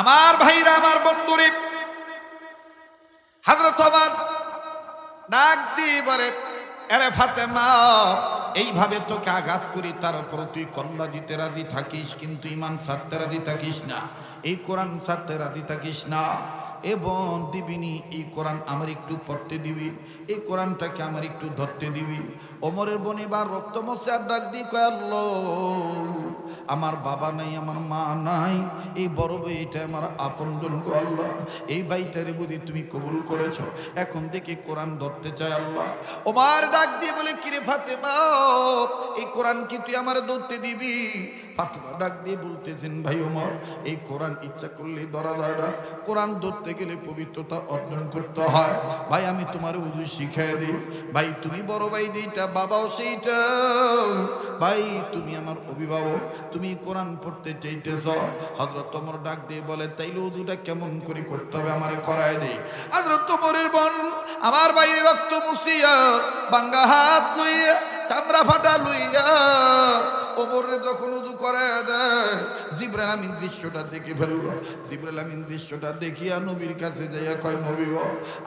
আমার ভাইরা, আমার বন্ধুরে হাজরত আমার ডাক দিয়ে বলে, আরে ফাতেমা, এইভাবে তোকে আঘাত করি, তার উপর তুই কল্লা দিতে রাজি থাকিস, কিন্তু ইমান ছাড়তে রাজি থাকিস না, এই কোরআন ছাড়তে রাজি থাকিস না এবং দিবিনি, এই কোরআন আমার একটু পড়তে দিবি, এই কোরআনটাকে আমার একটু ধরতে দিবি। ওমরের বনিবার রক্ত মশার ডাক দিয়ে কয়, আল্লাহ আমার বাবা নাই, আমার মা নাই, এই বড় বইটা আমার আপনজন গো আল্লাহ, এই বাইটারে বুঝি তুমি কবুল করেছ। এখন দেখি কোরআন ধরতে চায় আল্লাহ। ওমার ডাক দিয়ে বলে, কিরে ফাতেমা, এই কোরআন কি তুই আমার ধরতে দিবি? ফাতেমা ডাক দিয়ে বলতেছেন, ভাই ওমর, এই কোরআন ইচ্ছা করলে ধরা যায় না। কোরআন ধরতে গেলে পবিত্রতা অর্জন করতে হয়। ভাই, আমি তোমার উজু শিখাই দিই। ভাই, তুমি বড় ভাই দিইটা বাবাও সেইটা। ভাই, তুমি আমার অভিভাবক, তুমি কোরআন পড়তে চাইতেছ। হজরত তোমার ডাক দিয়ে বলে, তাইলে উজুটা কেমন করে করতে হবে আমারে করায় দেই হজরত তোমারের বন, আমার বাইরে রক্ত মুছিয়া, বাঙ্গা হাত লইয়া, চামড়া ফাটা লইয়া ওমরে যখন উজু করে দেয়, জিব্রাইল আমিন দৃশ্যটা দেখে ফেলল। জিব্রাইল আমিন দৃশ্যটা দেখিয়া নবীর কাছে যাইয়া কয়, নবী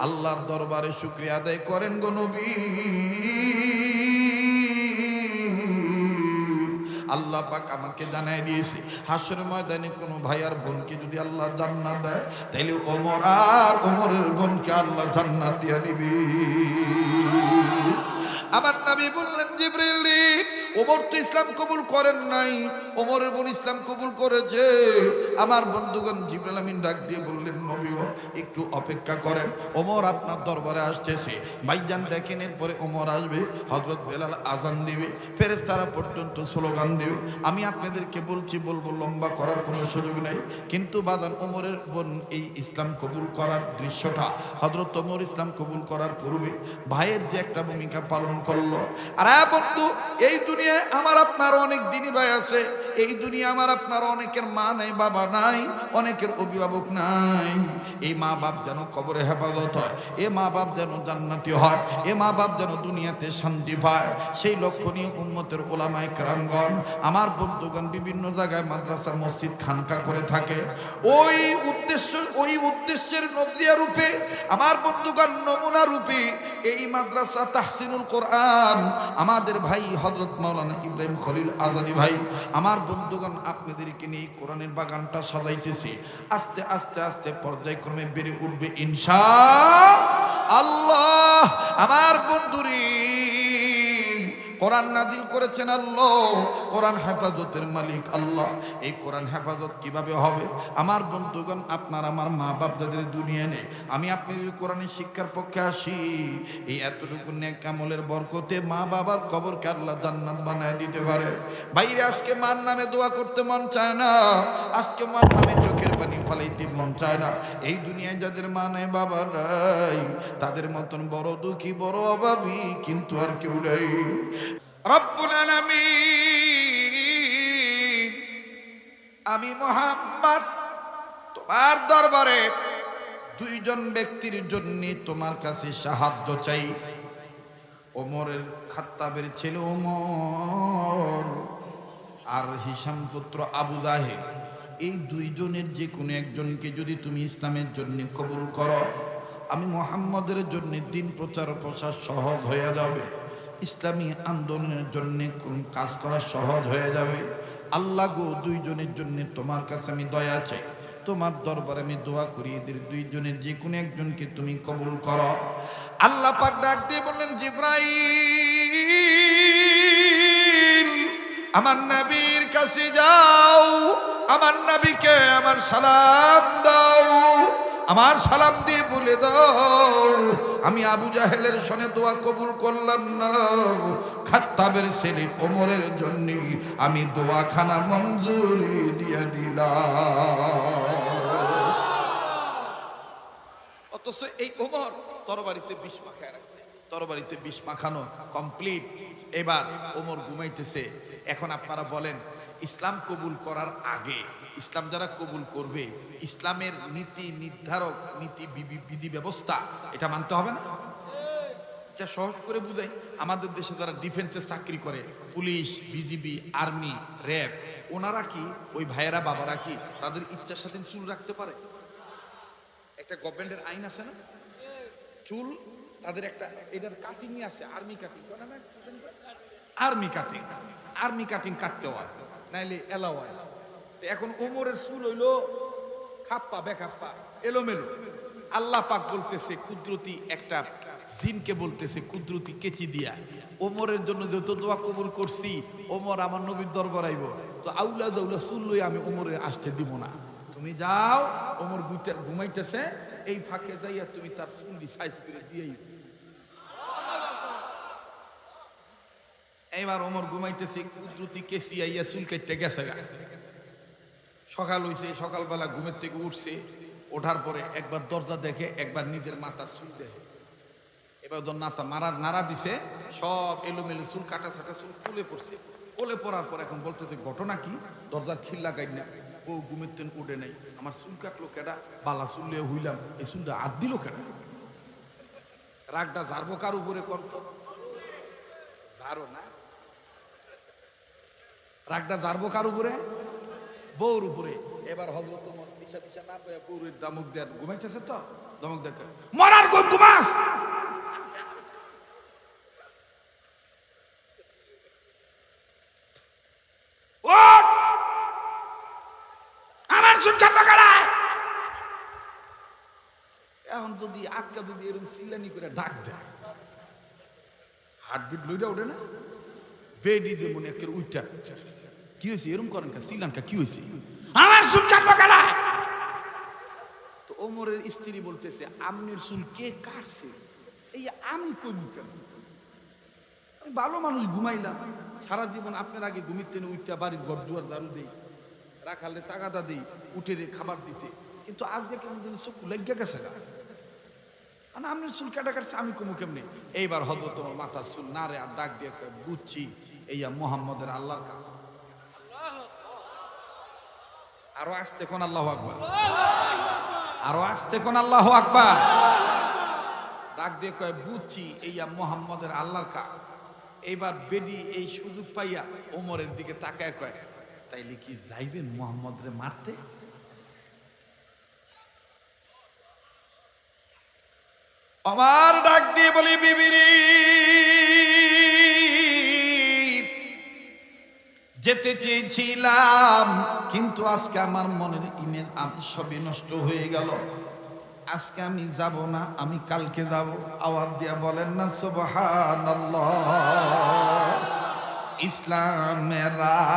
আল্লাহর দরবারে শুক্রিয়া আদায় করেন গো নবী। আল্লাহ পাক আমাকে জানাই দিয়েছে, হাসর ময়দানে কোনো ভাই আর বোনকে যদি আল্লাহ জান্নাত দেয়, তাইলে ওমর আর ওমরের বোনকে আল্লাহ জান্নাত দিয়া দিবি। আমার নবী বললেন, জিব্রাইল রে ওমর তো ইসলাম কবুল করেন নাই। ওমরের বোন ইসলাম কবুল করেছে। আমার বন্ধুগণ জিব্রাইল আমিন ডাক দিয়ে বললেন, নবী, একটু অপেক্ষা করেন। ওমর আপনার দরবারে আসতেছে। ভাইজান দেখেন, এরপরে ওমর আসবে হজরত বেলাল আজান দিবে ফেরেস্তারা পর্যন্ত স্লোগান দেবে। আমি আপনাদেরকে বলছি, বলব, লম্বা করার কোনো সুযোগ নেই। কিন্তু বাজান ওমরের বোন এই ইসলাম কবুল করার দৃশ্যটা হজরত ওমর ইসলাম কবুল করার পূর্বে ভাইয়ের যে একটা ভূমিকা পালন করল। আর হ্যাঁ বন্ধু, এই দুনিয়ায় আমার আপনার অনেক দিনই ভাই আছে। এই দুনিয়া আমার, আপনার অনেকের মা নাই, বাবা নাই, অনেকের অভিভাবক নাই। এই মা বাপ যেন কবরে হেফাজত হয়, এ মা বাপ যেন জান্নাতি হয়, এ মা বাপ যেন দুনিয়াতে শান্তি পায়। সেই লক্ষ্য নিয়ে উন্মতের ওলামায় কেরামগণ, আমার বন্ধুগণ বিভিন্ন জায়গায় মাদ্রাসা মসজিদ খানকা করে থাকে। ওই উদ্দেশ্য, ওই উদ্দেশ্যের নদরিয়া রূপে, আমার বন্ধুগণ নমুনা রূপে এই মাদ্রাসা তাহসিনুল কোরআন, আমাদের ভাই হজরত মাওলানা ইব্রাহিম খলিল আজাদি ভাই, আমার বন্ধুগণ, আপনাদেরকে নিয়ে কোরআনের বাগানটা সাজাইতেছি। আস্তে আস্তে আস্তে পর্যায়ক্রমে বেড়ে উঠবে ইনশা আল্লাহ। আমার বন্ধুরি, কোরআন নাজিল করেছেন আল্লাহ। কোরআন হেফাজতের মালিক আল্লাহ। এই কোরআন হেফাজত কীভাবে হবে? আমার বন্ধুগণ, আপনার আমার মা বাপ যাদের দুনিয়া নেই, আমি আপনি যদি কোরআনের শিক্ষার পক্ষে আসি এই এতটুকু নেক আমলের বরকতে মা বাবার কবরকে আল্লাহ জান্নাত বানায় দিতে পারে। বাইরে আজকে মার নামে দোয়া করতে মন চায় না। আজকে মার নামে চোখের পানি ফালাইতে মন চায় না। এই দুনিয়ায় যাদের মা নেই, বাবা নাই, তাদের মতন বড় দুঃখী, বড় অভাবী কিন্তু আর কেউ নেই। রব্বুল আলামিন। আমি মোহাম্মদ, তোমার দরবারে দুইজন ব্যক্তির জন্য তোমার কাছে সাহায্য চাই। ওমরের খাত্তাবের ছেলে ওমর আর হিসাম পুত্র আবু জাহেদ এই দুইজনের যে কোনো একজনকে যদি তুমি ইসলামের জন্য কবুল করো, আমি মোহাম্মদের জন্য দিন প্রচার প্রসার সহজ হয়ে যাবে। ইসলামী আন্দোলনের জন্য কাজ করা সহজ হয়ে যাবে? আল্লাহ গো, দুইজনের জন্য তোমার কাছে আমি দয়া চাই। তোমার দরবারে আমি দোয়া করি, এদের দুইজনের যে কোনো একজনকে তুমি কবুল করো। আল্লাহ পাক ডাক দিয়ে বললেন, জিব্রাইল, আমার নবীর কাছে যাও, আমার নবীকে আমার সালাম দাও। আমার সালাম দিয়ে বলে দাও। আমি আবু জাহেলের সনে দোয়া কবুল করলাম না। খাত্তাবের ছেলে ওমরের জন্য আমি দোয়াখানা মঞ্জুরি দিয়ে দিলাম। অথচ এই ওমর তরবারিতে বিষ মাখায় রাখছে। তরবারিতে বিষ মাখানো কমপ্লিট এবার ওমর ঘুমাইতেছে। এখন আপনারা বলেন, ইসলাম কবুল করার আগে ইসলাম যারা কবুল করবে, ইসলামের নীতি নির্ধারক, নীতি বিধি- ব্যবস্থা, এটা মানতে হবে না? আচ্ছা সহজ করে বুঝাই, আমাদের দেশে যারা ডিফেন্সে চাকরি করে, পুলিশ বিজিবি আর্মি র্যাব ওনারা কি, ওই ভাইয়েরা, বাবারা কি তাদের ইচ্ছার স্বাধীন চুল রাখতে পারে? একটা গভর্নমেন্টের আইন আছে না? চুল, তাদের একটা, এটার কাটিং আছে army cutting army cutting army cutting কাটতে হয়, নাইলে এলাও হয় এখন ওমরের চুল হইল খাপ্পা, বেখাপ্পা, এলোমেলো। আল্লাহ পাক বলতেছে, কুদরতি একটা জিনকে বলতেছে, কুদরতি কেচি দিয়া। ওমরের জন্য যত দোয়া কবুল করছি ওমর আমার নবীর দরবার আইব। তো আউলা জাউলা চুল লই আমি ওমরে আসতে দিব না। তুমি যাও ওমর ঘুমাইতেছে, এই ফাঁকে যাইয়া তুমি তার চুলটি সাইজ করে দিয়েই এইবার ওমর ঘুমাইতেছে, কুদরতি কেসি আইয়া চুল কেটে গেছে গা। সকাল হইছে, সকালবেলা ঘুমের থেকে উঠছে, ওঠার পরে একবার দরজা দেখে একবার নিজের মাথার চুল দেখে এবার ওদের নাতা মারা নাড়া দিছে, সব এলোমেলো চুল, কাটা ছাটা চুল তুলে পড়ছে। কোলে পড়ার পর এখন বলতেছে, ঘটনা কি? দরজার খিল লাগাই না। ও ঘুমের তেন উঠে নাই। আমার চুল কাটলো কেডা? বালা চুল লিয়ে হইলাম। এই চুলটা হাত দিল কেডা? রাগটা ঝাড়বো কার উপরে করত ঝাড়ো না। রাগটা ঝাড়বো কার উপরে? বউর উপরে। এবার হজরত তোমার পিছা পিছা না পেয়ে বউরের দামক দেয় ঘুমাইতেছে তো? দমক দেখে মরার কোন ঘুমাস! আমার সুনকার পাকাড়ায় এখন যদি আটকা যদি এরকম চিল্লানি করে ডাক দেয় হার্টবিট লইটা ওঠে না? বেডি দে মনে একের উইটা। কি হয়েছে এরকম করেন কা সিলান কা কি হয়েছে আমার চুল কাটবো কাটায় তো ওমরের স্ত্রী বলতেছে আমনের চুল কে কাটছে? এই আমি কইব কেন আমি ভালো মানুষ ঘুমাইলাম। সারা জীবন আপনার আগে ঘুমিতেন উইটা বাড়ির ঘর দুয়ার ঝাড়ু দেই রাখালে তাগাদা দেই উঠে রে খাবার দিতে। কিন্তু আজকে কেমন যেন চোখ লেগে গেছে গা। মানে আমনের চুল কাটা কাটছে আমি কমু কেমনি? এইবার হজরত তোমার মাথার চুল না রে আর ডাক দিয়ে বুঝছি এইয়া মোহাম্মদের আল্লাহর কাজ। আরও আসতে কোন আল্লাহ আকবার। আরও আসতে কোন আল্লাহ আকবার। ডাক দিয়ে কয়, বুঝছি এইয়া মোহাম্মদের আল্লাহর কাজ। এইবার বেডি এই সুযোগ পাইয়া ওমরের দিকে তাকায় কয়, তাইলে কি যাইবেন মোহাম্মদ রে মারতে? আমার ডাক দিয়ে বলি বিবিরি যেতে চেয়েছিলাম, কিন্তু আজকে আমার মনের ইমেজ আমি সবই নষ্ট হয়ে গেল। আজকে আমি যাব না, আমি কালকে যাব। আওয়াজ দিয়া বলেন না, সুবহানাল্লাহ। ইসলামের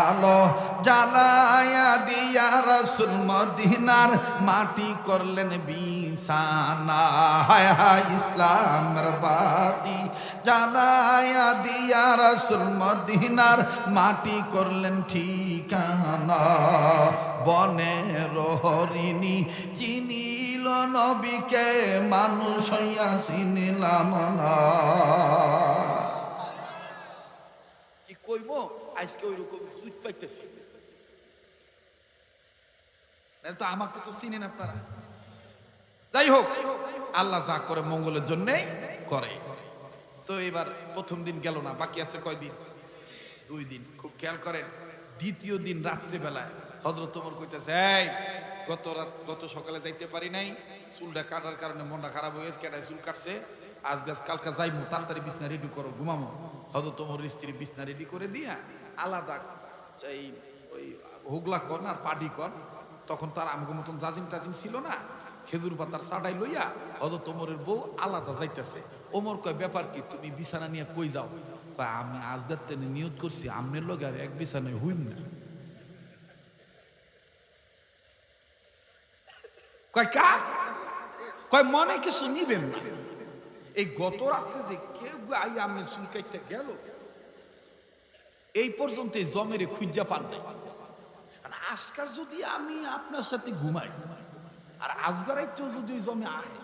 আলো জ্বালায়া দিয়া রসুল মদিনার মাটি করলেন বিছানা। হায় হায়, ইসলামের বাতি জ্বালায়া দিয়া রসুল মদিনার মাটি করলেন ঠিকানা। বনের হরিণী চিনিল নবীকে, মানুষ হইয়া চিনিলাম না। কইব, আজকে ওই রকম জুট পাইতেছি তো আমাকে তো চিনেন আপনারা। যাই হোক, আল্লাহ যা করে মঙ্গলের জন্যেই করে। তো এবার প্রথম দিন গেল না, বাকি আছে কয়দিন? দুই দিন। খুব খেয়াল করেন, দ্বিতীয় দিন রাত্রিবেলায় হজরত তোমার কইতেছে, এই, গত রাত, গত সকালে যাইতে পারি নাই। চুলটা কাটার কারণে মনটা খারাপ হয়ে গেছে কেটায় চুল কাটছে? আজ গাছ কালকা যাইমু, তাড়াতাড়ি বিছনা রেডি করো, ঘুমামো। হয়তো তোমার স্ত্রী বিছনা রেডি করে দিয়া আলাদা এই ওই হুগলা কর আর পাডি কর তখন তার আমগো মতন জাজিম টাজিম ছিল না, খেজুর পাতার সাডাই লইয়া হয়তো তোমরের বউ আলাদা যাইতেছে। ওমর কয়, ব্যাপার কি, তুমি বিছানা নিয়ে কই যাও? আমি আজ দেখতে নিয়ত করছি, আমনের লগে আর এক বিছানায় হইম না। কয়, কা? কয়, মনে কিছু নিবেন না। এই গত রাত্রে যে কেউ চুল কাইটটা গেল, এই পর্যন্ত এই জমেরে খুঁজা পান আজকাল যদি আমি আপনার সাথে ঘুমাই, আর আজগারাইতেও যদি জমে আয়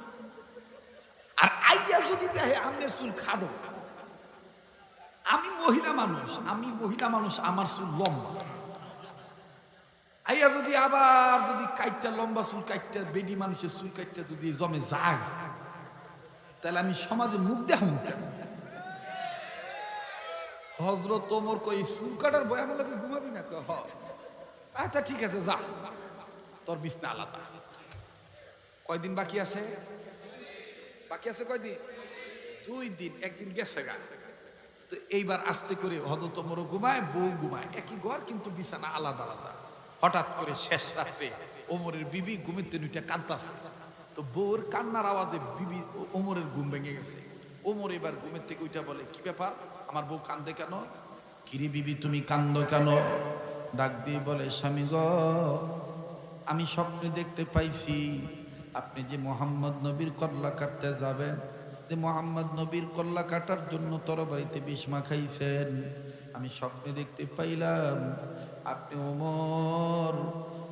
আর আইয়া যদি দেখে আমের চুল খাডো আমি মহিলা মানুষ, আমি মহিলা মানুষ, আমার চুল লম্বা। আইয়া যদি আবার যদি কাইটটা লম্বা চুল কাইটটা, বেডি মানুষের চুল কাইটটা যদি জমে জাগ তাহলে আমি সমাজে মুখ দেখাম কেন? হজরত তোমর কই, চুল কাটার বয় আমার লাগে ঘুমাবি না? আচ্ছা ঠিক আছে, যা। তোর বিছনা আলাদা। কয়দিন বাকি আছে? বাকি আছে কয়দিন? দুই দিন, একদিন গেছে গা। তো এইবার আস্তে করে হজরত তোমরও ঘুমায়, বউ ঘুমায়। একই ঘর, কিন্তু বিছানা আলাদা আলাদা। হঠাৎ করে শেষ রাত্রে ওমরের বিবি ঘুমিতে দুইটা কাঁদতাছে। তো বউর কান্নার আওয়াজে বিবি ওমরের ঘুম ভেঙে গেছে। ওমর এবার ঘুমের থেকে ওইটা বলে, কি ব্যাপার? আমার বউ কান্দে কেন? কিরে বিবি, তুমি কান্দ কেন? ডাক দিয়ে বলে, স্বামী গ, আমি স্বপ্নে দেখতে পাইছি, আপনি যে মোহাম্মদ নবীর কল্লা কাটতে যাবেন, যে মোহাম্মদ নবীর কল্লা কাটার জন্য তরবারিতে বিষ মাখাইছেন, আমি স্বপ্নে দেখতে পাইলাম, আপনি ওমর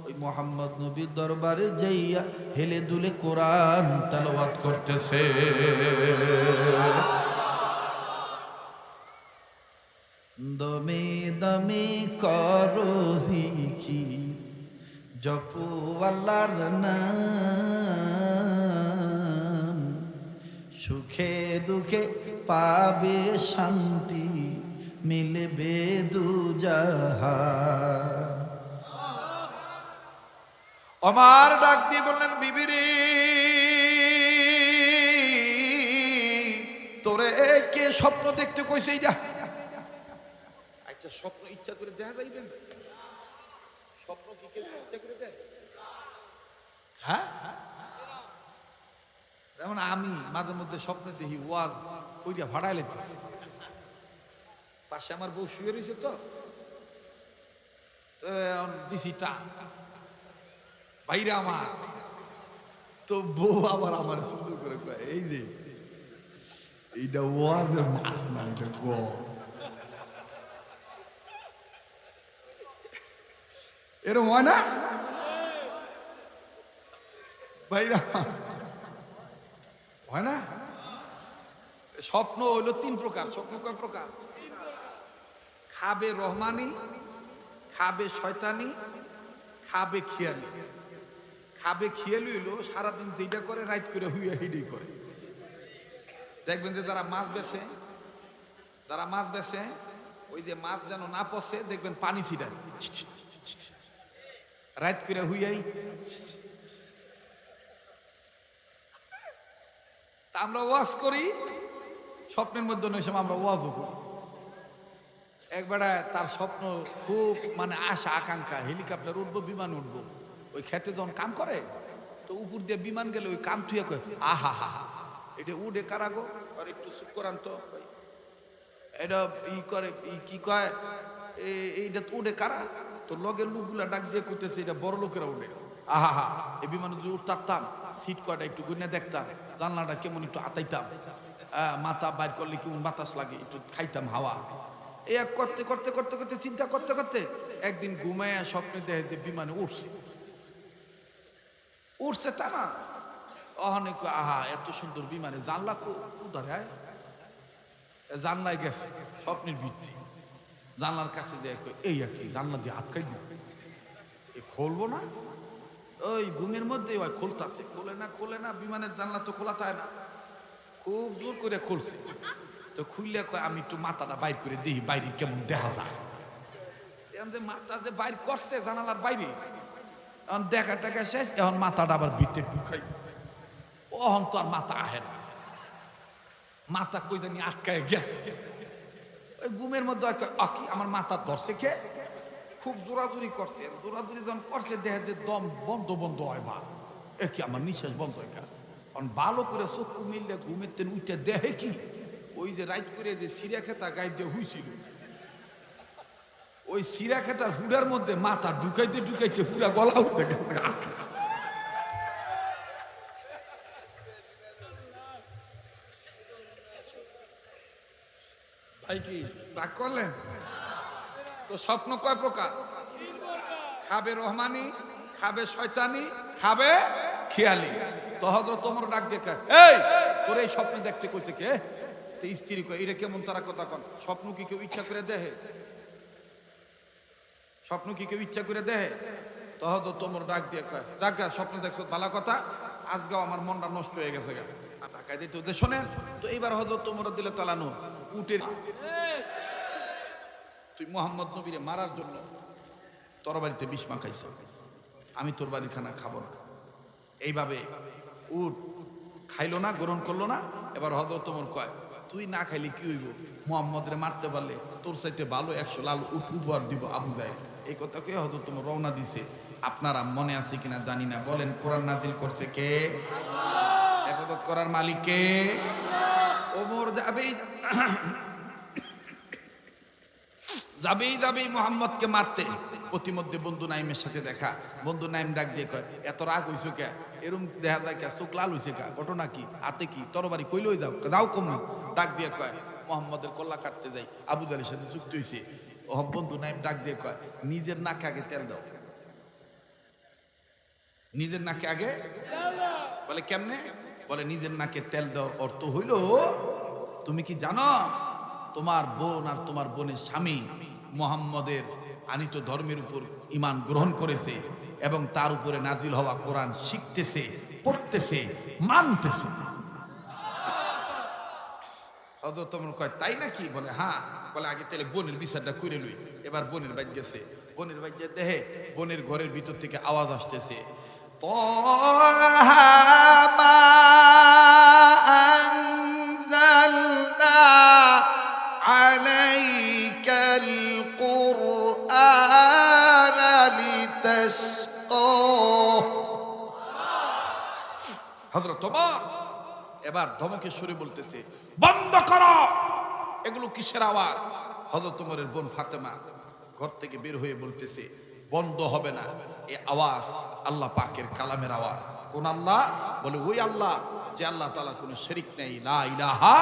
ওই মোহাম্মদ নবীর দরবারে যাইয়া হেলে দুলে কোরআন তালাওয়াত করতেছে। দমে দমে করো জিকির, জপু নাম। সুখে দুঃখে পাবে শান্তি, মিলবে দুজাহা আমার ডাক দিয়ে বললেন বিবিরি তোরে কে স্বপ্ন দেখতে কইছে এইটা আচ্ছা স্বপ্ন ইচ্ছা করে দেখা যাইবে না? স্বপ্ন কি কেউ ইচ্ছা করে দেয়? হ্যাঁ? যেমন আমি মাঝে মধ্যে স্বপ্নে দেখি ওয়াজ ওইটা ভাড়াই লেগেছে পাশে আমার বউ শুয়ে রয়েছে তো তো দিছি টান। আমার। তো বউ আবার আমার সুন্দর করে এই যে, এইটা ওয়াজের মাছ না এটা গো। এরকম হয় না? বাইরে হয় না? স্বপ্ন হইল তিন প্রকার। স্বপ্ন কয় প্রকার? খাবে রহমানি, খাবে শয়তানি, খাবে খিয়ালি। খাবে, খেয়ে হইল সারাদিন যেটা করে রাইট করে হুইয়া হিডেই করে। দেখবেন যে যারা মাছ বেছে, যারা মাছ বেছে, ওই যে মাছ যেন না পচে, দেখবেন পানি ছিটায়। রাইট করে হুইয়াই। তা আমরা ওয়াজ করি, স্বপ্নের মধ্যে নয় সময় আমরা ওয়াজও করি। একবারে তার স্বপ্ন খুব মানে আশা, আকাঙ্ক্ষা, হেলিকপ্টার উঠবো, বিমান উঠবো। ওই খেতে যখন কাম করে, তো উপর দিয়ে বিমান গেলে ওই কাম থুয়ে কয়, আহা, হা হা। এটা উঠে কারাগো আর একটু চুপ করান তো। এটা ই করে, ই কি কয়? এইটা উঠে কারা? তো লগের লোকগুলা ডাক দিয়ে করতেছে এটা বড় লোকেরা উঠে আহা, হা, এই বিমানে যদি উঠতাম, সিট কয়টা একটু গুনে দেখতাম, জানলাটা কেমন একটু আতাইতাম। মাথা বাইর করলে কেমন বাতাস লাগে, একটু খাইতাম হাওয়া। এই করতে করতে করতে করতে, চিন্তা করতে করতে, একদিন ঘুমায় স্বপ্নে দেখে যে বিমানে উঠছে। উঠছে তা না। অনেক আহা, এত সুন্দর বিমানে জানলা কোথায় জানলায় গেছে, স্বপ্নের ভিত্তি। জানলার কাছে যে এই আর কি, জানলা দিয়ে আটকাই দিল এ খুলবো না? ওই ঘুমের মধ্যে ওই খুলতাছে। খোলে না খোলে না, বিমানের জানলা তো খোলা যায় না। খুব জোর করে খুলছে। তো খুললে কয়, আমি একটু মাথাটা বাইর করে দিই, বাইরে কেমন দেখা যায়? যে মাথা যে বাইর করছে জানালার বাইরে এখন দেখা টাকা শেষ, এখন মাথাটা আবার ভিতরে ঢুকাই। ওহন তো আর মাথা আহে না। মাথা কই জানি আটকায় গেছে। ওই ঘুমের মধ্যে আকি আমার মাথা ধরছে কে? খুব জোরাজুরি করছে জোরাজুরি যখন করছে দেহে যে দম বন্ধ বন্ধ হয় বা। এ কি, আমার নিঃশ্বাস বন্ধ হয় কারণ ভালো করে চক্ষু মিললে ঘুমের তেন উঠে দেহে কি? ওই যে রাইট করে যে সিরিয়া খেতা গায়ে দিয়ে হুইছিল। ওই সিরা খেতার হুডার মধ্যে মাথা ঢুকাইতে ঢুকাইতে পুরা গলা উঠে গেছে ভাই কি, রাগ করলেন? তো স্বপ্ন কয় প্রকার? খাবে রহমানি, খাবে শয়তানি, খাবে খেয়ালি। তো হজরত তোমার ডাক দেখে এই, তোর এই স্বপ্ন দেখতে কইছে কে? স্ত্রী কয়, এটা কেমন তারা কথা কন? স্বপ্ন কি কেউ ইচ্ছা করে দেহে স্বপ্ন কি কেউ ইচ্ছা করে দেহে তো হয়তো তোমার ডাক দিয়ে কয় গা, স্বপ্ন দেখছ ভালো কথা। আজগাও আমার মনটা নষ্ট হয়ে গেছে গা। ঢাকায় দিতে শোনেন তো এইবার হয়তো তোমরা দিলে তালানো উঠে তুই মোহাম্মদ নবীরে মারার জন্য তোর বাড়িতে বিষ মাখাইছ। আমি তোর বাড়ির খানা খাব না। এইভাবে উঠ খাইলো না গ্রহণ করল না। এবার হজরত তোমর কয় তুই না খাইলে কি হইব? মোহাম্মদরে মারতে পারলে তোর চাইতে ভালো একশো লাল উপহার দিব আবু গায়ে এই কথা কে হজরত তোমার রওনা দিছে। আপনারা মনে আছে কিনা জানি না। বলেন, কোরআন নাজিল করছে কে? এবাদত করার মালিক কে? ওমর যাবেই যাবেই যাবেই মোহাম্মদকে মারতে। প্রতিমধ্যে বন্ধু নাইমের সাথে দেখা। বন্ধু নাইম ডাক দিয়ে কয়, এত রাগ হইছো কে? এরম দেখা যায় কে? চোখ লাল হইছে কা? ঘটনা কি? হাতে কি? তরবারি কইলই যাও? যাও কম। ডাক দিয়ে কয়, মোহাম্মদের কল্লা কাটতে যাই। আবু জালির সাথে চুক্তি হয়েছে ও বন্ধু নাইম ডাক দিয়ে কয়, নিজের নাকে আগে তেল দাও। নিজের নাকে আগে? বলে, কেমনে? বলে, নিজের নাকে তেল দেওয়ার অর্থ হইল, তুমি কি জানো, তোমার বোন আর তোমার বোনের স্বামী মোহাম্মদের আনিত ধর্মের উপর ইমান গ্রহণ করেছে এবং তার উপরে নাজিল হওয়া কোরআন শিখতেছে, পড়তেছে, মানতেছে। হযরত ওমর কয়, তাই নাকি? বলে হ্যাঁ। বলে আগে তাহলে বোনের বিচারটা করে লই এবার বোনের বাইক গেছে বোনের বাইক যে দেহে বোনের ঘরের ভিতর থেকে আওয়াজ আসতেছে طه ما أنزلنا عليك القرآن لتشقى হজরত তোমার এবার ধমকে সুরে বলতেছে বন্ধ করো এগুলো কিসের আওয়াজ? হজরত তোমারের বোন ফাতেমা ঘর থেকে বের হয়ে বলতেছে, বন্ধ হবে না। এ আওয়াজ আল্লাহ পাকের কালামের আওয়াজ। কোন আল্লাহ? বলে, ওই আল্লাহ যে আল্লাহ তালা কোনো শরিক নেই। ইলাহা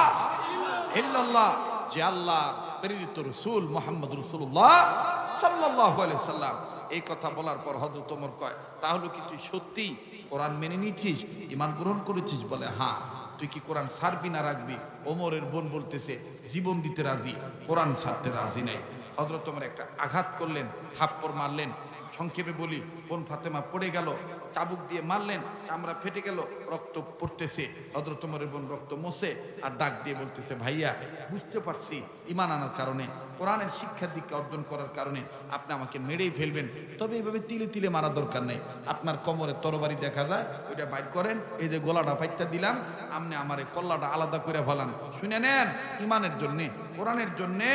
ইল্লাল্লাহ। যে আল্লাহ প্রেরিত রসুল মোহাম্মদ রসুল্লাহ আলাইহি সাল্লাম। এই কথা বলার পর হযরত ওমর কয়, তাহলে কি তুই সত্যি কোরআন মেনে নিয়েছিস ইমান গ্রহণ করেছিস? বলে হ্যাঁ। তুই কি কোরআন ছাড়বি না রাখবি? ওমরের বোন বলতেছে, জীবন দিতে রাজি, কোরআন সারতে রাজি নাই। হজরত তোমার একটা আঘাত করলেন, থাপ্পড় মারলেন। সংক্ষেপে বলি, বোন ফাতেমা পড়ে গেল চাবুক দিয়ে মারলেন, চামড়া ফেটে গেল, রক্ত পড়তেছে। হজরত ওমরের বোন রক্ত মোছে আর ডাক দিয়ে বলতেছে, ভাইয়া, বুঝতে পারছি ইমান আনার কারণে, কোরআনের শিক্ষা দীক্ষা অর্জন করার কারণে আপনি আমাকে মেরেই ফেলবেন। তবে এইভাবে তিলে তিলে মারা দরকার নেই। আপনার কোমরে তরবারি দেখা যায়, ওইটা বাইট করেন, এই যে গলাটা ফাইটটা দিলাম, আপনি আমার এই কল্লাটা আলাদা করে ফেলান। শুনে নেন, ইমানের জন্যে, কোরআনের জন্যে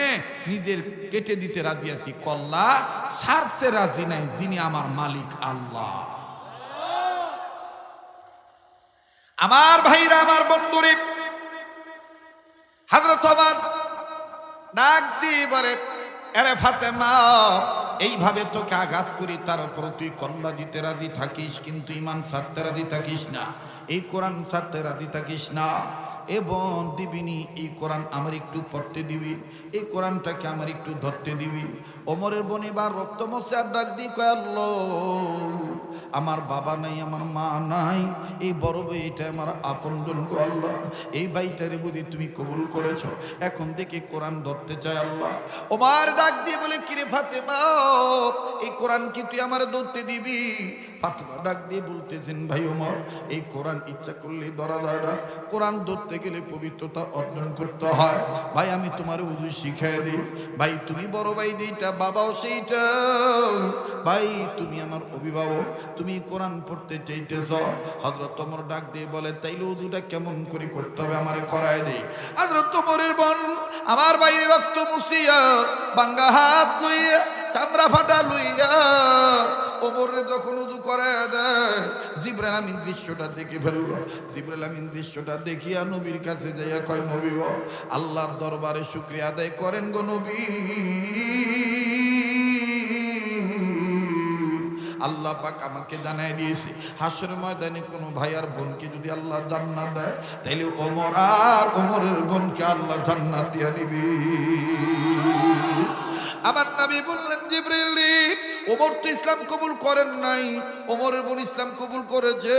নিজের কেটে দিতে রাজি আছি। কল্লা ছাড়তে রাজি নাই যিনি আমার মালিক আল্লাহ। আমার ভাইরা, আমার বন্ধুরে, হাজরত আমার ডাক দিয়ে বলে এরে ফাতে মা এইভাবে তোকে আঘাত করি, তার উপর তুই কল্লা দিতে রাজি থাকিস, কিন্তু ইমান ছাড়তে রাজি থাকিস না। এই কোরআন ছাড়তে রাজি থাকিস না। এবং দিবিনি, এই কোরআন আমার একটু পড়তে দিবি, এই কোরআনটাকে আমার একটু ধরতে দিবি। ওমরের বোন এবার রক্ত মশার ডাক দিয়ে কয়, আল্লাহ, আমার বাবা নাই, আমার মা নাই, এই বড় ভাইটা আমার আপনজন গো, আল্লাহ, এই ভাইটারে বুঝি তুমি কবুল করেছ? এখন দেখে কোরআন ধরতে চায়, আল্লাহ। ওমার ডাক দিয়ে বলে, কিরে ফাতেমা, এই কোরআন কি তুই আমার ধরতে দিবি? ফাতেমা ডাক দিয়ে বলতেছেন, ভাই ওমর, এই কোরআন ইচ্ছা করলে ধরা যায় না। কোরআন ধরতে গেলে পবিত্রতা অর্জন করতে হয়। ভাই, আমি তোমার উজু শিখাই দিই। ভাই, তুমি বড় ভাই দিইটা বাবাও সেইটা। ভাই, তুমি আমার অভিভাবক, তুমি কোরআন পড়তে চাইতেছ। হজরত তোমার ডাক দিয়ে বলে, তাইলে উজুটা কেমন করে করতে হবে আমারে করায় দেই হজরত তোমারের বন, আমার বাইরে রক্ত মুছিয়া, বাঙ্গা হাত লইয়া, চামড়া ফাটা লইয়া ওমরে যখন উজু করে দেয়, জিব্রাইল আমিন দৃশ্যটা দেখে ফেলল। জিব্রাইল আমিন দৃশ্যটা দেখিয়া নবীর কাছে যাইয়া কয়, নবী আল্লাহর দরবারে শুক্রিয়া আদায় করেন গো নবী। আল্লাহ পাক আমাকে জানাই দিয়েছে, হাসর ময়দানে কোনো ভাই আর বোনকে যদি আল্লাহ জান্নাত দেয়, তাইলে ওমর আর ওমরের বোনকে আল্লাহ জান্নাত দিয়া দিবি। আমার নবী বললেন, জিব্রাইল রে ওমর তো ইসলাম কবুল করেন নাই। ওমরের বোন ইসলাম কবুল করেছে।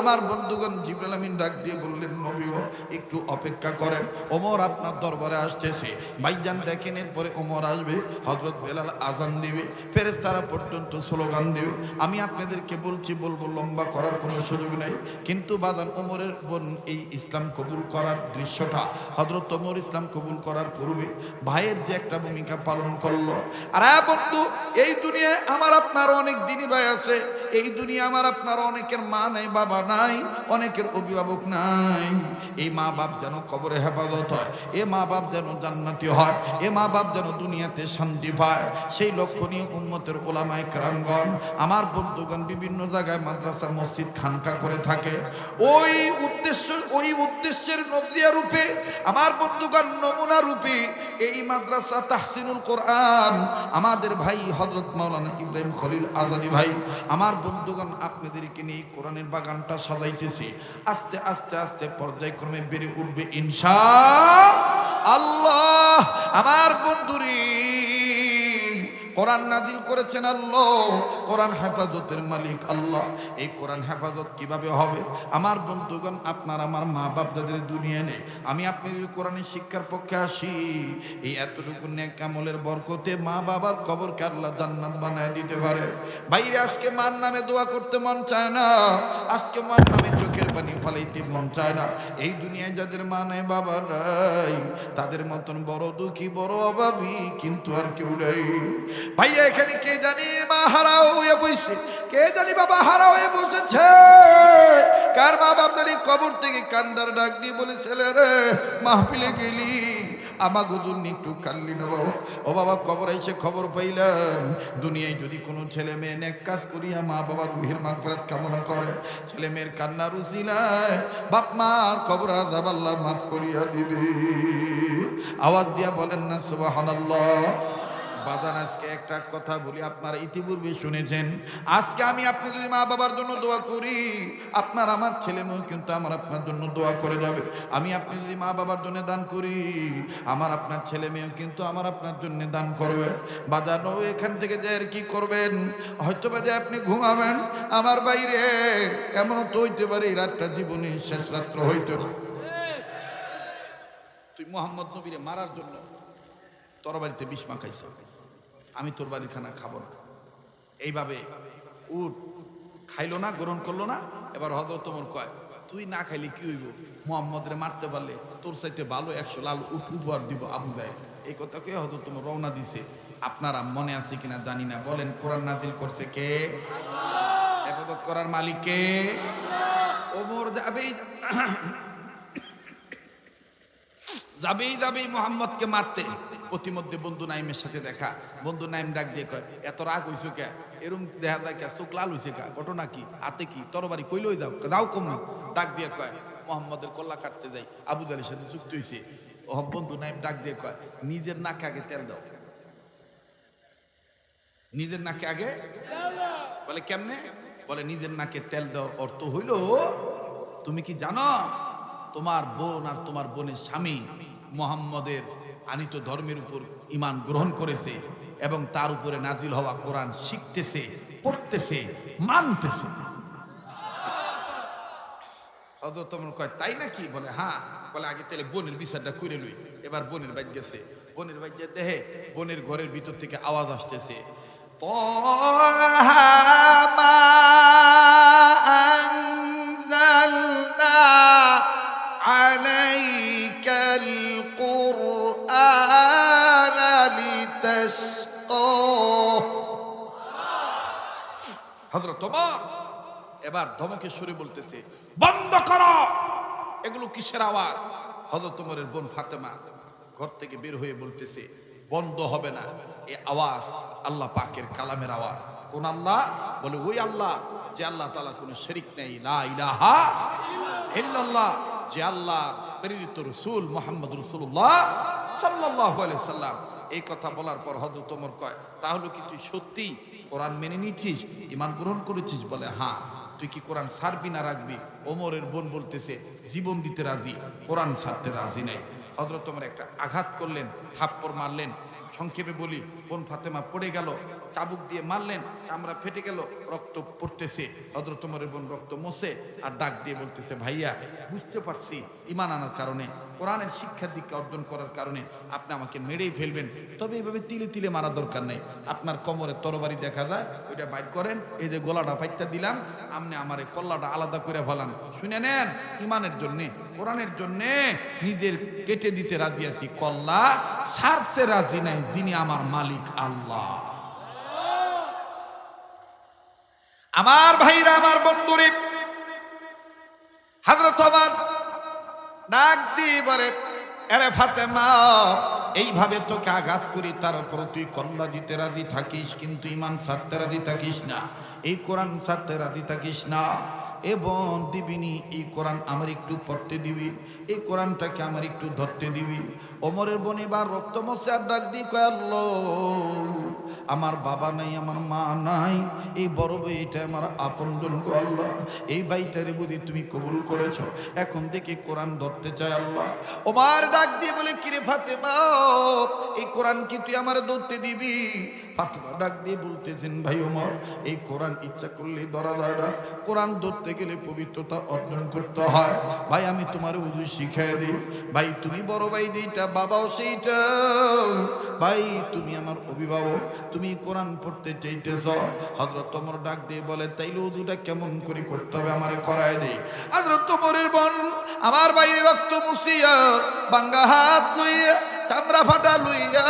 আমার বন্ধুগণ জিবরাল আমিন ডাক দিয়ে বললেন নবী গো, একটু অপেক্ষা করেন। ওমর আপনার দরবারে আসতেছে। ভাইজান দেখেন এরপরে ওমর আসবে হজরত বেলাল আজান দিবে ফেরেস্তারা পর্যন্ত স্লোগান দেবে। আমি আপনাদেরকে বলছি বলব লম্বা করার কোনো সুযোগ নেই। কিন্তু বাজান ওমরের বোন এই ইসলাম কবুল করার দৃশ্যটা হজরত ওমর ইসলাম কবুল করার পূর্বে ভাইয়ের যে একটা ভূমিকা পালন করল। আর হ্যাঁ বন্ধু এই দুনিয়ায় আমার আপনার অনেক দিনই ভাই আছে। এই দুনিয়া আমার, আপনার অনেকের মা নাই, বাবা নাই, অনেকের অভিভাবক নাই। এই মা বাপ যেন কবরে হেফাজত হয়, এ মা বাপ যেন জান্নাতি হয়, এ মা বাপ যেন দুনিয়াতে শান্তি পায়। সেই লক্ষ্য নিয়ে উন্মতের ওলামায় ক্রামগণ আমার বন্ধুগণ বিভিন্ন জায়গায় মাদ্রাসা মসজিদ খানকা করে থাকে। ওই উদ্দেশ্য, ওই উদ্দেশ্যের নজরিয়া রূপে, আমার বন্ধুগণ নমুনা রূপে এই মাদ্রাসা তাহসিনুল কোরআন, আমাদের ভাই হজরত মাওলানা ইব্রাহিম খলিল আজাদি ভাই, আমার বন্ধুগণ, আপনাদেরকে নিয়ে কোরআনের বাগানটা সাজাইতেছি। আস্তে আস্তে আস্তে পর্যায়ক্রমে বেড়ে উঠবে ইনশা আল্লাহ। আমার বন্ধুরি, কোরআন নাজিল করেছেন আল্লাহ। কোরআন হেফাজতের মালিক আল্লাহ। এই কোরআন হেফাজত কীভাবে হবে? আমার বন্ধুগণ, আপনার আমার মা বাপ যাদের দুনিয়া নেই, আমি আপনি যদি কোরআনের শিক্ষার পক্ষে আসি এই এতটুকু নেক আমলের বরকতে মা বাবার কবরকে আল্লাহ জান্নাত বানায় দিতে পারে। বাইরে আজকে মার নামে দোয়া করতে মন চায় না। আজকে মার নামে চোখের পানি ফালাইতে মন চায় না। এই দুনিয়ায় যাদের মা নাই, বাবা তাদের মতন বড় দুঃখী, বড় অভাবী কিন্তু আর কেউ নেই। ভাইয়া, এখানে কে জানি মা হারা হয়ে বসে কে জানি বাবা হারা হয়ে বসেছে। কার মা বাপ জানি কবর থেকে কান্দার ডাক দিয়ে বলে ছেলে রে, মাহফিলে গেলি। আমা গুদুর একটু কাল্লি না বাবা। ও বাবা কবর এসে খবর পাইলাম। দুনিয়ায় যদি কোনো ছেলে মেয়ে নেক কাজ করিয়া মা বাবার রুহের মাগফিরাত কামনা করে, ছেলে মেয়ের কান্নার উসিলায় বাপ মার কবর আজাব আল্লাহ মাফ করিয়া দিবি। আওয়াজ দিয়া বলেন না, সুবহানাল্লাহ। বাজান, আজকে একটা কথা বলি, আপনারা ইতিপূর্বে শুনেছেন। আজকে আমি আপনি যদি মা বাবার জন্য দোয়া করি, আপনার আমার ছেলে মেয়েও কিন্তু আমার আপনার জন্য দোয়া করে যাবে। আমি আপনি যদি মা বাবার জন্য দান করি, আমার আপনার ছেলে মেয়েও কিন্তু আমার আপনার জন্য দান করবে। বাজানো, এখান থেকে যে আর কি করবেন? হয়তো বা যে আপনি ঘুমাবেন, আমার বাইরে এমনও তো হইতে পারে, এই রাতটা জীবনে শেষ রাত্র হইতে পারে। তুই মোহাম্মদ নবীরে মারার জন্য তোর বাড়িতে বিষ মাখাইছ। আমি তোর বাড়ির খানা খাব না। এইভাবে উঠ, খাইলো না, গ্রহণ করল না। এবার হজরত তোমার কয়, তুই না খাইলে কি হইব? মোহাম্মদরে মারতে পারলে তোর চাইতে ভালো একশো লাল উঠ উপহার দিব আবু গায়ে এই কথা কে হজরত তোমার রওনা দিছে। আপনারা মনে আছে কিনা জানি না। বলেন, কোরআন নাজিল করছে কে? এবাদত করার মালিক কে? ওমর যাবেই যাবেই যাবেই মোহাম্মদকে মারতে। প্রতিমধ্যে বন্ধু নাইমের সাথে দেখা। বন্ধু নাইম ডাক দিয়ে কয়, এত রাগ হইছো কে? এরম দেখা যায় কে? চোখ লাল হইছে কা? ঘটনা কি? হাতে কি? তরবারি কইলই যাও? যাও কম ডাক দিয়ে কয়, মোহাম্মদের কল্লা কাটতে যাই। আবু জালের সাথে চুক্তি হয়েছে ও বন্ধু নাইম ডাক দিয়ে কয়, নিজের নাকে আগে তেল দাও। নিজের নাকে আগে? বলে, কেমনে? বলে, নিজের নাকে তেল দেওয়ার অর্থ হইল, তুমি কি জানো? তোমার বোন আর তোমার বোনের স্বামী মোহাম্মদের আনিত ধর্মের উপর ইমান গ্রহণ করেছে এবং তার উপরে নাজিল হওয়া কোরআন শিখতেছে, পড়তেছে, মানতেছে। তাই নাকি? বলে হ্যাঁ। বলে, আগে তাহলে বোনের বিচারটা করে লই। এবার বোনের বাইর গেছে। বোনের বাইর যে দেহে বোনের ঘরের ভিতর থেকে আওয়াজ আসতেছে طه হজরত এবার ধমকে সুরে বলতেছে, বন্ধ করো! এগুলো কিসের আওয়াজ? হজরত তোমারের বোন ফাতেমা ঘর থেকে বের হয়ে বলতেছে, বন্ধ হবে না। এ আওয়াজ আল্লাহ পাকের কালামের আওয়াজ। কোন আল্লাহ? বলে, ওই আল্লাহ যে আল্লাহ তালার কোনো শরিক নেই। লা ইলাহা ইল্লাল্লাহ। যে আল্লাহ প্রেরিত রসুল মোহাম্মদ রসুল্লাহ আলাইহি সাল্লাম। এই কথা বলার পর হজরত ওমর কয়, তাহলে কি তুই সত্যি কোরআন মেনে নিয়েছিস ইমান গ্রহণ করেছিস? বলে হ্যাঁ। তুই কি কোরআন সারবি না রাখবি? ওমরের বোন বলতেছে, জীবন দিতে রাজি, কোরআন সারতে রাজি নেই। হজরত ওমর একটা আঘাত করলেন, থাপ্পড় মারলেন। সংক্ষেপে বলি, বোন ফাতেমা পড়ে গেল চাবুক দিয়ে মারলেন, চামড়া ফেটে গেল, রক্ত পড়তেছে। হজরত তোমার বোন রক্ত মোছে আর ডাক দিয়ে বলতেছে, ভাইয়া, বুঝতে পারছি ইমান আনার কারণে, কোরআনের শিক্ষা দীক্ষা অর্জন করার কারণে আপনি আমাকে মেরেই ফেলবেন। তবে এইভাবে তিলে তিলে মারা দরকার নেই। আপনার কোমরে তরবারি দেখা যায়, ওইটা বাইট করেন, এই যে গলাটা ফাইটটা দিলাম, আপনি আমার এই কল্লাটা আলাদা করে ফেলান। শুনে নেন, ইমানের জন্যে, কোরআনের জন্যে নিজের কেটে দিতে রাজি আছি। কল্লা ছাড়তে রাজি নাই যিনি আমার মালিক আল্লাহ। আমার ভাইরা, আমার বন্ধুরে হাজরত আমার ডাক দিয়ে বলে, আরে ফাতেমা, এইভাবে তোকে আঘাত করি, তার উপর তুই কল্লা দিতে রাজি থাকিস, কিন্তু ইমান ছাড়তে রাজি থাকিস না, এই কোরআন ছাড়তে রাজি থাকিস না। এবং দিবিনি এই কোরআন আমার একটু পড়তে দিবি, এই কোরআনটাকে আমার একটু ধরতে দিবি। ওমরের বনিবার রক্ত মশার ডাক দিয়ে কয়, আল্লাহ আমার বাবা নাই, আমার মা নাই, এই বড় বইটা আমার আপনজন গো আল্লাহ। এই বাইটারে বুঝি তুমি কবুল করেছ? এখন দেখে কোরআন ধরতে চায় আল্লাহ। ওমার ডাক দিয়ে বলে, কিরে ফাতেমা, এই কোরআন কি তুই আমার ধরতে দিবি? ফাতেমা ডাক দিয়ে বলতেছেন, ভাই ওমর, এই কোরআন ইচ্ছা করলে ধরা যায় না। কোরআন ধরতে গেলে পবিত্রতা অর্জন করতে হয়। ভাই, আমি তোমার উজু শিখাই দিই। ভাই, তুমি বড় ভাই যেইটা, বাবাও সেইটা। ভাই, তুমি আমার অভিভাবক। তুমি কোরআন পড়তে চাইতেছ। হজরত তোমার ডাক দিয়ে বলে, তাইলে উজুটা কেমন করে করতে হবে আমারে করায় দেই হজরত তোমারের বন, আমার বাইরে রক্ত মুসিয়া বাঙ্গা হাত লইয়া চামড়া ফাটা লইয়া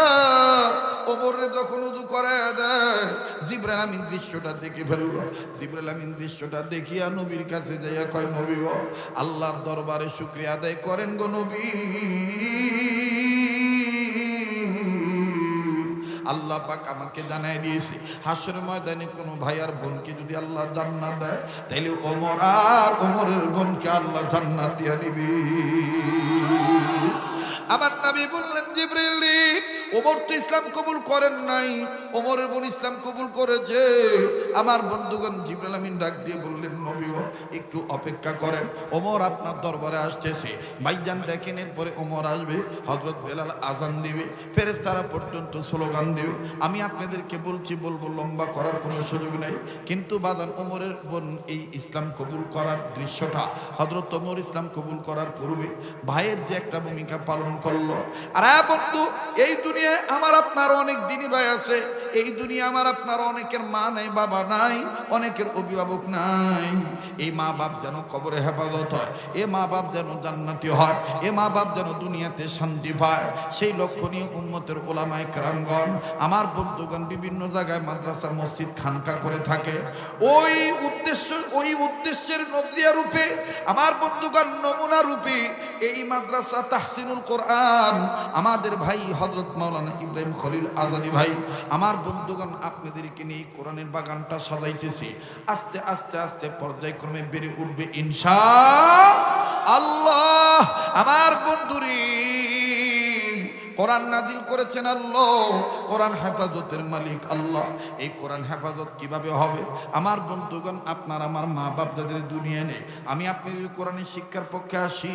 ওমরে যখন উজু করে দেয়, জিব্রাইল আমিন দৃশ্যটা দেখে ফেলল। জিব্রাইল আমিন দৃশ্যটা দেখিয়া নবীর কাছে যাইয়া কয়, নবী আল্লাহর দরবারে শুক্রিয়া আদায় করেন গো নবী। আল্লাহ পাক আমাকে জানাই দিয়েছে, হাসর ময়দানে কোনো ভাই আর বোনকে যদি আল্লাহ জান্নাত দেয়, তাইলে ওমর আর ওমরের বোনকে আল্লাহ জান্নাত দিয়া দিবি। আমার নবী বললেন জিব্রিল রে ওমর তো ইসলাম কবুল করেন নাই। ওমরের বোন ইসলাম কবুল করেছে। আমার বন্ধুগণ জিব্রাইল আমিন ডাক দিয়ে বললেন নবী একটু অপেক্ষা করেন। ওমর আপনার দরবারে আসতেছে। ভাইজান দেখেন, এরপরে ওমর আসবে। হজরত বেলাল আজান দিবে। ফেরেস্তারা পর্যন্ত স্লোগান দিবে। আমি আপনাদেরকে বলছি, বলব, লম্বা করার কোনো সুযোগ নেই। কিন্তু বাদান ওমরের বোন এই ইসলাম কবুল করার দৃশ্যটা হজরত ওমর ইসলাম কবুল করার পূর্বে ভাইয়ের যে একটা ভূমিকা পালন করল। আর হ্যাঁ বন্ধু, এই দুনিয়ায় আমার আপনার অনেক দিনই ভাই আছে, এই দুনিয়া আমার আপনার অনেকের মা নাই, বাবা নাই, অনেকের অভিভাবক নাই। এই মা বাপ যেন কবরে হেফাজত হয়, এ মা বাপ যেন জান্নাতি হয়, এ মা বাপ যেন দুনিয়াতে শান্তি পায়। সেই লক্ষ্য নিয়ে উম্মতের ওলামায় কেরামগণ, আমার বন্ধুগণ বিভিন্ন জায়গায় মাদ্রাসা মসজিদ খানকা করে থাকে। ওই উদ্দেশ্য ওই উদ্দেশ্যের নদরিয়া রূপে, আমার বন্ধুগণ নমুনা রূপে এই মাদ্রাসা তাহসিনুল কোরআন, আমাদের ভাই হজরত মাওলানা ইব্রাহিম খলিল আজাদি ভাই, আমার বন্ধুগণ আপনাদেরকে নিয়ে কোরআনের বাগানটা সাজাইতেছি। আস্তে আস্তে আস্তে পর্যায়ক্রমে বেড়ে উঠবে ইনশা আল্লাহ। আমার বন্ধুরি কোরআন নাজিল করেছেন আল্লাহ। কোরআন হেফাজতের মালিক আল্লাহ। এই কোরআন হেফাজত কীভাবে হবে? আমার বন্ধুগণ, আপনার আমার মা বাপ যাদের দুনিয়া নেই, আমি আপনি যদি কোরআনের শিক্ষার পক্ষে আসি,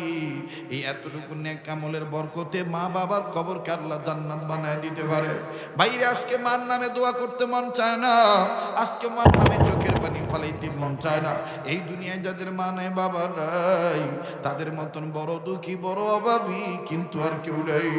এই এতটুকু নেক আমলের বরকতে মা বাবার কবরকে আল্লাহ জান্নাত বানায় দিতে পারে। বাইরে আজকে মার নামে দোয়া করতে মন চায় না। আজকে মার নামে চোখের পানি ফালাইতে মন চায় না। এই দুনিয়ায় যাদের মা নাই, বাবা নাই, তাদের মতন বড় দুঃখী, বড় অভাবী কিন্তু আর কেউ নেই।